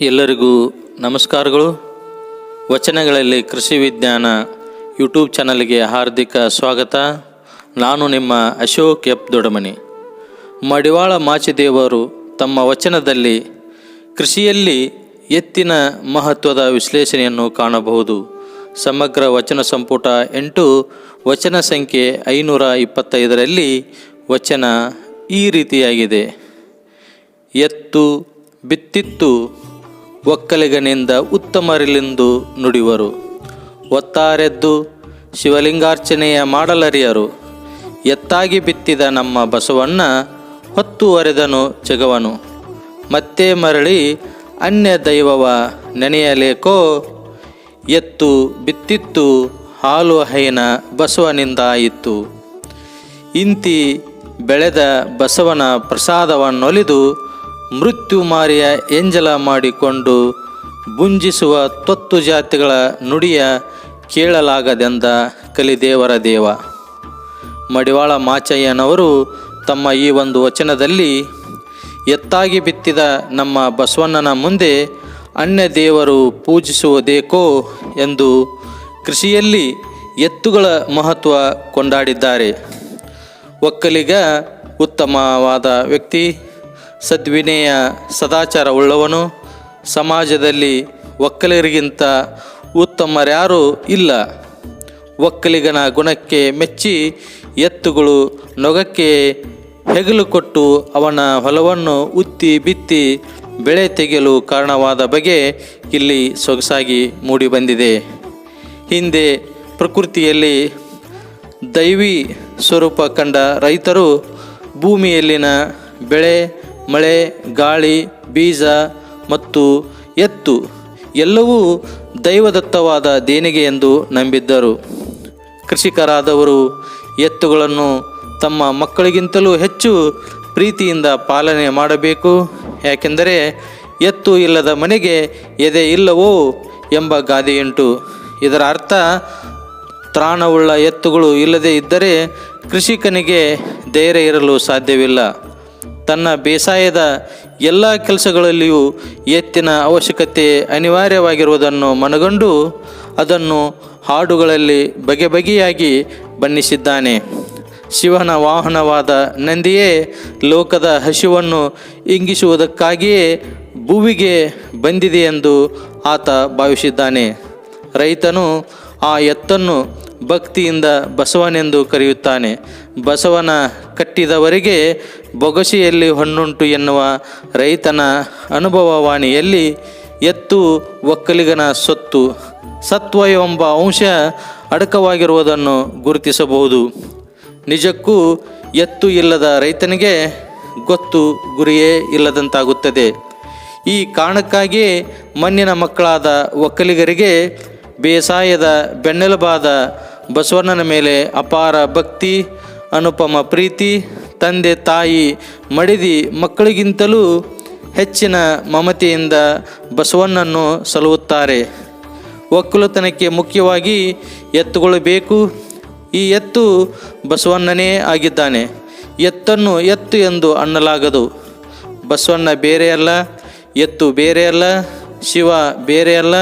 ಎಲ್ಲರಿಗೂ ನಮಸ್ಕಾರಗಳು. ವಚನಗಳಲ್ಲಿ ಕೃಷಿ ವಿಜ್ಞಾನ ಯೂಟ್ಯೂಬ್ ಚಾನಲ್ಗೆ ಹಾರ್ದಿಕ ಸ್ವಾಗತ. ನಾನು ನಿಮ್ಮ ಅಶೋಕ್ ಎಪ್ ದೊಡಮನಿ ಮಡಿವಾಳ ಮಾಚಿದೇವರು ತಮ್ಮ ವಚನದಲ್ಲಿ ಕೃಷಿಯಲ್ಲಿ ಎತ್ತಿನ ಮಹತ್ವದ ವಿಶ್ಲೇಷಣೆಯನ್ನು ಕಾಣಬಹುದು. ಸಮಗ್ರ ವಚನ ಸಂಪುಟ ಎಂಟು, ವಚನ ಸಂಖ್ಯೆ ಐನೂರ ಇಪ್ಪತ್ತೈದರಲ್ಲಿ ವಚನ ಈ ರೀತಿಯಾಗಿದೆ. ಎತ್ತು, ಬಿತ್ತಿತ್ತು ಒಕ್ಕಲಿಗನಿಂದ ಉತ್ತಮರಿಲೆಂದು ನುಡಿವರು. ಒತ್ತಾರೆದ್ದು ಶಿವಲಿಂಗಾರ್ಚನೆಯ ಮಾಡಲರಿಯರು. ಎತ್ತಾಗಿ ಬಿತ್ತಿದ ನಮ್ಮ ಬಸವಣ್ಣ ಹೊತ್ತುವರೆದನು ಜಗವನು. ಮತ್ತೆ ಮರಳಿ ಅನ್ಯ ದೈವವ ನೆನೆಯಲೇಕೋ? ಎತ್ತು ಬಿತ್ತಿತ್ತು ಹಾಲು ಹೈನ ಬಸವನಿಂದಾಯಿತು. ಇಂತಿ ಬೆಳೆದ ಬಸವನ ಪ್ರಸಾದವನ್ನೊಲಿದು ಮೃತ್ಯು ಮಾರಿಯ ಎಂಜಲ ಮಾಡಿಕೊಂಡು ಬುಂಜಿಸುವ ತತ್ತು ಜಾತಿಗಳ ನುಡಿಯ ಕೇಳಲಾಗದೆಂದ ಕಲಿದೇವರ ದೇವ. ಮಡಿವಾಳ ಮಾಚಯ್ಯನವರು ತಮ್ಮ ಈ ಒಂದು ವಚನದಲ್ಲಿ, ಎತ್ತಾಗಿ ಬಿತ್ತಿದ ನಮ್ಮ ಬಸವಣ್ಣನ ಮುಂದೆ ಅನ್ಯ ದೇವರು ಪೂಜಿಸುವುದೇಕೋ ಎಂದು ಕೃಷಿಯಲ್ಲಿ ಎತ್ತುಗಳ ಮಹತ್ವ ಕೊಂಡಾಡಿದ್ದಾರೆ. ಒಕ್ಕಲಿಗ ಉತ್ತಮವಾದ ವ್ಯಕ್ತಿ. ಸದ್ವಿನಯ ಸದಾಚಾರ ಉಳ್ಳವನು, ಸಮಾಜದಲ್ಲಿ ಒಕ್ಕಲಿಗರಿಗಿಂತ ಉತ್ತಮರ್ಯಾರೂ ಇಲ್ಲ. ಒಕ್ಕಲಿಗನ ಗುಣಕ್ಕೆ ಮೆಚ್ಚಿ ಎತ್ತುಗಳು ನೊಗಕ್ಕೆ ಹೆಗಲು ಕೊಟ್ಟು ಅವನ ಹೊಲವನ್ನು ಉತ್ತಿ ಬಿತ್ತಿ ಬೆಳೆ ತೆಗೆಯಲು ಕಾರಣವಾದ ಬಗೆ ಇಲ್ಲಿ ಸೊಗಸಾಗಿ ಮೂಡಿಬಂದಿದೆ. ಹಿಂದೆ ಪ್ರಕೃತಿಯಲ್ಲಿ ದೈವಿ ಸ್ವರೂಪ ಕಂಡ ರೈತರು ಭೂಮಿಯಲ್ಲಿನ ಬೆಳೆ ಮಳೆ, ಗಾಳಿ, ಬೀಜ ಮತ್ತು ಎತ್ತು ಎಲ್ಲವೂ ದೈವದತ್ತವಾದ ದೇಣಿಗೆ ಎಂದು ನಂಬಿದ್ದರು. ಕೃಷಿಕರಾದವರು ಎತ್ತುಗಳನ್ನು ತಮ್ಮ ಮಕ್ಕಳಿಗಿಂತಲೂ ಹೆಚ್ಚು ಪ್ರೀತಿಯಿಂದ ಪಾಲನೆ ಮಾಡಬೇಕು. ಯಾಕೆಂದರೆ ಎತ್ತು ಇಲ್ಲದ ಮನೆಗೆ ಎದೆ ಇಲ್ಲವೋ ಎಂಬ ಗಾದೆಯುಂಟು. ಇದರ ಅರ್ಥ, ತ್ರಾಣವುಳ್ಳ ಎತ್ತುಗಳು ಇಲ್ಲದೆ ಇದ್ದರೆ ಕೃಷಿಕನಿಗೆ ಧೈರ್ಯ ಇರಲು ಸಾಧ್ಯವಿಲ್ಲ. ತನ್ನ ಬೇಸಾಯದ ಎಲ್ಲ ಕೆಲಸಗಳಲ್ಲಿಯೂ ಎತ್ತಿನ ಅವಶ್ಯಕತೆ ಅನಿವಾರ್ಯವಾಗಿರುವುದನ್ನು ಮನಗಂಡು ಅದನ್ನು ಹಾಡುಗಳಲ್ಲಿ ಬಗೆ ಬಗೆಯಾಗಿ ಬಣ್ಣಿಸಿದ್ದಾನೆ. ಶಿವನ ವಾಹನವಾದ ನಂದಿಯೇ, ಲೋಕದ ಹಸಿವನ್ನು ಇಂಗಿಸುವುದಕ್ಕಾಗಿಯೇ ಭೂವಿಗೆ ಬಂದಿದೆ ಎಂದು ಆತ ಭಾವಿಸಿದ್ದಾನೆ. ರೈತನು ಆ ಎತ್ತನ್ನು ಭಕ್ತಿಯಿಂದ ಬಸವನೆಂದು ಕರೆಯುತ್ತಾನೆ. ಬಸವನ ಕಟ್ಟಿದವರಿಗೆ ಬೊಗಸಿಯಲ್ಲಿ ಹಣ್ಣುಂಟು ಎನ್ನುವ ರೈತನ ಅನುಭವವಾಣಿಯಲ್ಲಿ ಎತ್ತು ಒಕ್ಕಲಿಗನ ಸೊತ್ತು ಸತ್ವ ಎಂಬ ಅಂಶ ಅಡಕವಾಗಿರುವುದನ್ನು ಗುರುತಿಸಬಹುದು. ನಿಜಕ್ಕೂ ಎತ್ತು ಇಲ್ಲದ ರೈತನಿಗೆ ಗೊತ್ತು ಗುರಿಯೇ ಇಲ್ಲದಂತಾಗುತ್ತದೆ. ಈ ಕಾರಣಕ್ಕಾಗಿಯೇ ಮಣ್ಣಿನ ಮಕ್ಕಳಾದ ಒಕ್ಕಲಿಗರಿಗೆ ಬೇಸಾಯದ ಬೆನ್ನೆಲುಬಾದ ಬಸವಣ್ಣನ ಮೇಲೆ ಅಪಾರ ಭಕ್ತಿ ಅನುಪಮ ಪ್ರೀತಿ, ತಂದೆ ತಾಯಿ ಮಡಿದಿ ಮಕ್ಕಳಿಗಿಂತಲೂ ಹೆಚ್ಚಿನ ಮಮತೆಯಿಂದ ಬಸವಣ್ಣನ್ನು ಸಲುವುತ್ತಾರೆ. ಒಕ್ಕಲುತನಕ್ಕೆ ಮುಖ್ಯವಾಗಿ ಎತ್ತುಗಳು ಬೇಕು ಈ ಎತ್ತು ಬಸವಣ್ಣನೇ ಆಗಿದ್ದಾನೆ. ಎತ್ತನ್ನು ಎತ್ತು ಎಂದು ಅನ್ನಲಾಗದು. ಬಸವಣ್ಣ ಬೇರೆಯಲ್ಲ, ಎತ್ತು ಬೇರೆಯಲ್ಲ, ಶಿವ ಬೇರೆಯಲ್ಲ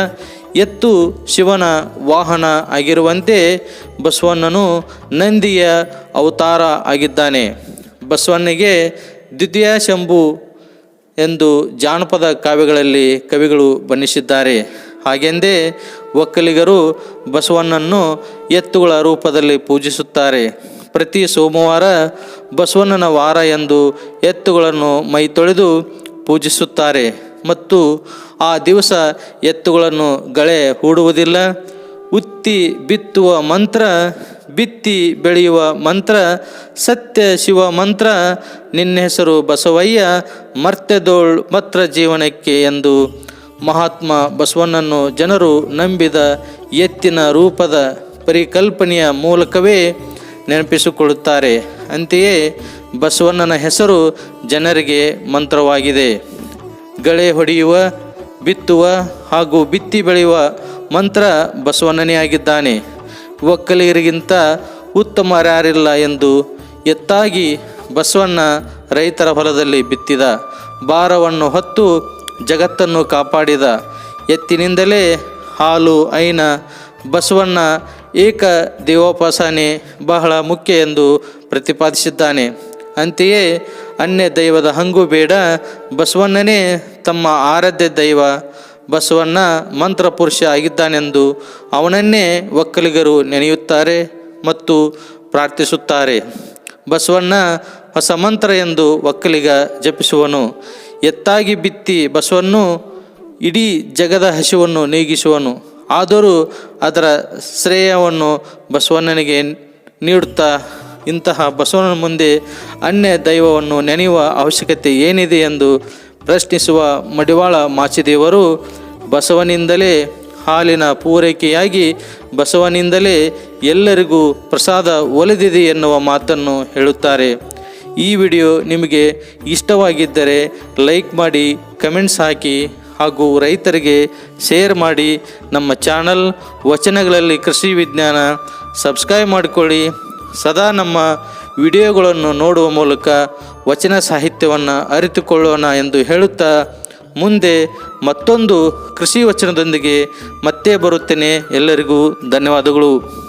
ಎತ್ತು ಶಿವನ ವಾಹನ ಆಗಿರುವಂತೆ ಬಸವಣ್ಣನು ನಂದಿಯ ಅವತಾರ ಆಗಿದ್ದಾನೆ. ಬಸವಣ್ಣಗೆ ದ್ವಿತೀಯ ಶಂಭು ಎಂದು ಜಾನಪದ ಕಾವ್ಯಗಳಲ್ಲಿ ಕವಿಗಳು ಬಣ್ಣಿಸಿದ್ದಾರೆ. ಹಾಗೆಂದೇ ಒಕ್ಕಲಿಗರು ಬಸವಣ್ಣನ್ನು ಎತ್ತುಗಳ ರೂಪದಲ್ಲಿ ಪೂಜಿಸುತ್ತಾರೆ. ಪ್ರತಿ ಸೋಮವಾರ ಬಸವಣ್ಣನ ವಾರ ಎಂದು ಎತ್ತುಗಳನ್ನು ಮೈ ತೊಳೆದು ಪೂಜಿಸುತ್ತಾರೆ. ಮತ್ತು ಆ ದಿವಸ ಎತ್ತುಗಳನ್ನು ಗಳೆ ಹೂಡುವುದಿಲ್ಲ. ಉತ್ತಿ ಬಿತ್ತುವ ಮಂತ್ರ, ಬಿತ್ತಿ ಬೆಳೆಯುವ ಮಂತ್ರ, ಸತ್ಯ ಶಿವ ಮಂತ್ರ, ನಿನ್ನ ಹೆಸರು ಬಸವಯ್ಯ, ಮರ್ತೆದೋಳ್ ಮತ್ರ ಜೀವನಕ್ಕೆ ಎಂದು ಮಹಾತ್ಮ ಬಸವಣ್ಣನ್ನು ಜನರು ನಂಬಿದ ಎತ್ತಿನ ರೂಪದ ಪರಿಕಲ್ಪನೆಯ ಮೂಲಕವೇ ನೆನಪಿಸಿಕೊಳ್ಳುತ್ತಾರೆ. ಅಂತೆಯೇ ಬಸವಣ್ಣನ ಹೆಸರು ಜನರಿಗೆ ಮಂತ್ರವಾಗಿದೆ. ಗಳೆ ಹೊಡೆಯುವ, ಬಿತ್ತುವ ಹಾಗೂ ಬಿತ್ತಿ ಬೆಳೆಯುವ ಮಂತ್ರ ಬಸವಣ್ಣನೇ ಆಗಿದ್ದಾನೆ. ಒಕ್ಕಲಿಗರಿಗಿಂತ ಉತ್ತಮರ್ಯಾರಿಲ್ಲ ಎಂದು ಎತ್ತಾಗಿ ಬಸವಣ್ಣ ರೈತರ ಹೊಲದಲ್ಲಿ ಬಿತ್ತಿದ. ಭಾರವನ್ನು ಹೊತ್ತು ಜಗತ್ತನ್ನು ಕಾಪಾಡಿದ. ಎತ್ತಿನಿಂದಲೇ ಹಾಲು, ಐನ, ಬಸವಣ್ಣ ಏಕ ದೇವೋಪಾಸನೆ ಬಹಳ ಮುಖ್ಯ ಎಂದು ಪ್ರತಿಪಾದಿಸಿದ್ದಾನೆ. ಅಂತೆಯೇ ಅನ್ಯ ದೈವದ ಹಂಗು ಬೇಡ. ಬಸವಣ್ಣನೇ ತಮ್ಮ ಆರಾಧ್ಯ ದೈವ. ಬಸವಣ್ಣ ಮಂತ್ರ ಪುರುಷ ಆಗಿದ್ದಾನೆಂದು ಅವನನ್ನೇ ಒಕ್ಕಲಿಗರು ನೆನೆಯುತ್ತಾರೆ ಮತ್ತು ಪ್ರಾರ್ಥಿಸುತ್ತಾರೆ. ಬಸವಣ್ಣ ಹೊಸ ಮಂತ್ರ ಎಂದು ಒಕ್ಕಲಿಗ ಜಪಿಸುವನು. ಎತ್ತಾಗಿ ಬಿತ್ತಿ ಬಸವನ್ನು ಇಡೀ ಜಗದ ಹಸಿವನ್ನು ನೀಗಿಸುವನು. ಆದರೂ ಅದರ ಶ್ರೇಯವನ್ನು ಬಸವಣ್ಣನಿಗೆ ನೀಡುತ್ತಾ ಇಂತಹ ಬಸವನ ಮುಂದೆ ಅನ್ಯ ದೈವವನ್ನು ನೆನೆಯುವ ಅವಶ್ಯಕತೆ ಏನಿದೆ ಎಂದು ಪ್ರಶ್ನಿಸುವ ಮಡಿವಾಳ ಮಾಚಿದೇವರು ಬಸವನಿಂದಲೇ ಹಾಲಿನ ಪೂರೈಕೆಯಾಗಿ ಬಸವನಿಂದಲೇ ಎಲ್ಲರಿಗೂ ಪ್ರಸಾದ ಒಲಿದಿದೆ ಎನ್ನುವ ಮಾತನ್ನು ಹೇಳುತ್ತಾರೆ. ಈ ವಿಡಿಯೋ ನಿಮಗೆ ಇಷ್ಟವಾಗಿದ್ದರೆ ಲೈಕ್ ಮಾಡಿ, ಕಮೆಂಟ್ಸ್ ಹಾಕಿ ಹಾಗೂ ರೈತರಿಗೆ ಶೇರ್ ಮಾಡಿ ನಮ್ಮ ಚಾನಲ್ ವಚನಗಳಲ್ಲಿ ಕೃಷಿ ವಿಜ್ಞಾನ ಸಬ್ಸ್ಕ್ರೈಬ್ ಮಾಡಿಕೊಳ್ಳಿ. ಸದಾ ನಮ್ಮ ವಿಡಿಯೋಗಳನ್ನು ನೋಡುವ ಮೂಲಕ ವಚನ ಸಾಹಿತ್ಯವನ್ನು ಅರಿತುಕೊಳ್ಳೋಣ ಎಂದು ಹೇಳುತ್ತಾ ಮುಂದೆ ಮತ್ತೊಂದು ಕೃಷಿ ವಚನದೊಂದಿಗೆ ಮತ್ತೆ ಬರುತ್ತೇನೆ. ಎಲ್ಲರಿಗೂ ಧನ್ಯವಾದಗಳು.